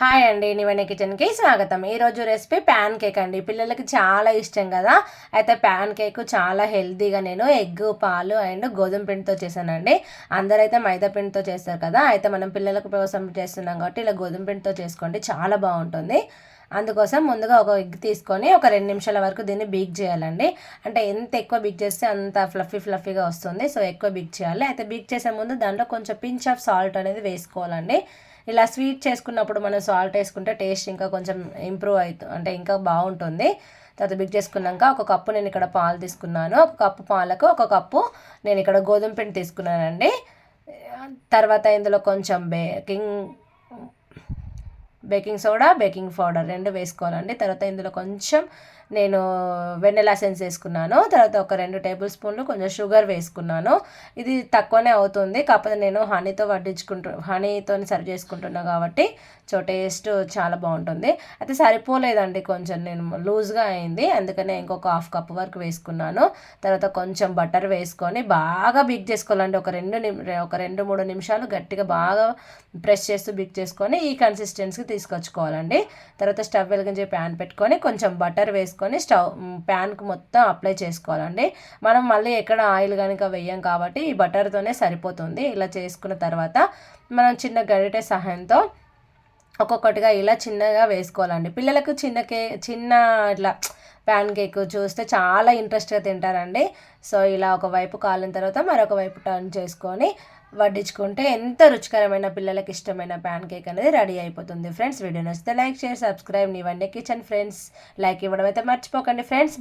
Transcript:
Hi అండి నివెన కిచెన్కి స్వాగతం. ఈరోజు రెసిపీ ప్యాన్ కేక్ అండి. పిల్లలకి చాలా ఇష్టం కదా. అయితే ప్యాన్ కేక్ చాలా హెల్తీగా నేను ఎగ్ పాలు అండ్ గోధుమ పిండితో చేశానండి. అందరైతే మైదా పిండితో చేస్తారు కదా. అయితే మనం పిల్లలకు కోసం చేస్తున్నాం కాబట్టి ఇలా గోధుమ పిండితో చేసుకోండి. చాలా బాగుంటుంది. అందుకోసం ముందుగా ఒక ఎగ్ తీసుకొని ఒక రెండు నిమిషాల వరకు దీన్ని బీక్ చేయాలండి. అంటే ఎంత ఎక్కువ బీక్ చేస్తే అంత ఫ్లఫీ ఫ్లఫీగా వస్తుంది. సో ఎక్కువ బీక్ చేయాలి. అయితే బీక్ చేసే ముందు దాంట్లో కొంచెం పించ్ ఆఫ్ సాల్ట్ అనేది వేసుకోవాలండి. ఇలా స్వీట్ చేసుకున్నప్పుడు మనం సాల్ట్ వేసుకుంటే టేస్ట్ ఇంకా కొంచెం ఇంప్రూవ్ అవుతుంది అంటే ఇంకా బాగుంటుంది. తర్వాత బిగ్ చేసుకున్నాక ఒక కప్పు నేను ఇక్కడ పాలు తీసుకున్నాను. ఒక కప్పు పాలకు ఒక కప్పు నేను ఇక్కడ గోధుమ పిండి తీసుకున్నానండి. తర్వాత ఇందులో కొంచెం baking baking soda baking powder రెండు వేసుకోవాలండి. తర్వాత ఇందులో కొంచెం నేను వెన్నెలా సెన్స్ వేసుకున్నాను. తర్వాత ఒక రెండు టేబుల్ స్పూన్లు కొంచెం షుగర్ వేసుకున్నాను. ఇది తక్కువనే అవుతుంది. కాకపోతే నేను హనీతో వడ్డించుకుంటు హనీతో సర్వ్ చేసుకుంటున్నాను కాబట్టి సో టేస్ట్ చాలా బాగుంటుంది. అయితే సరిపోలేదండి కొంచెం. నేను లూజ్గా అయింది. అందుకనే ఇంకొక హాఫ్ కప్ వరకు వేసుకున్నాను. తర్వాత కొంచెం బటర్ వేసుకొని బాగా బిగ్ చేసుకోవాలండి. ఒక రెండు ఒక రెండు మూడు నిమిషాలు గట్టిగా బాగా ప్రెస్ చేస్తూ బిగ్ చేసుకొని ఈ కన్సిస్టెన్సీకి తీసుకొచ్చుకోవాలండి. తర్వాత స్టవ్ వెలిగించే ప్యాన్ పెట్టుకొని కొంచెం బటర్ వేసుకొని స్టవ్ ప్యాన్కి మొత్తం అప్లై చేసుకోవాలండి. మనం మళ్ళీ ఎక్కడ ఆయిల్ కనుక వెయ్యం కాబట్టి ఈ బటర్తోనే సరిపోతుంది. ఇలా చేసుకున్న తర్వాత మనం చిన్న గరిటె సహాయంతో ఒక్కొక్కటిగా ఇలా చిన్నగా వేసుకోవాలండి. పిల్లలకు చిన్న కే చిన్న ఇట్లా ప్యాన్ కేక్ చూస్తే చాలా ఇంట్రెస్ట్గా తింటారండి. సో ఇలా ఒకవైపు కాలిన తర్వాత మరొక వైపు టర్న్ చేసుకొని వడ్డించుకుంటే ఎంత రుచికరమైన పిల్లలకి ఇష్టమైన ప్యాన్ కేక్ అనేది రెడీ అయిపోతుంది. ఫ్రెండ్స్ వీడియో నచ్చితే లైక్ షేర్ సబ్స్క్రైబ్ ఇవన్నీ కిచెన్ ఫ్రెండ్స్ లైక్ ఇవ్వడం అయితే మర్చిపోకండి. ఫ్రెండ్స్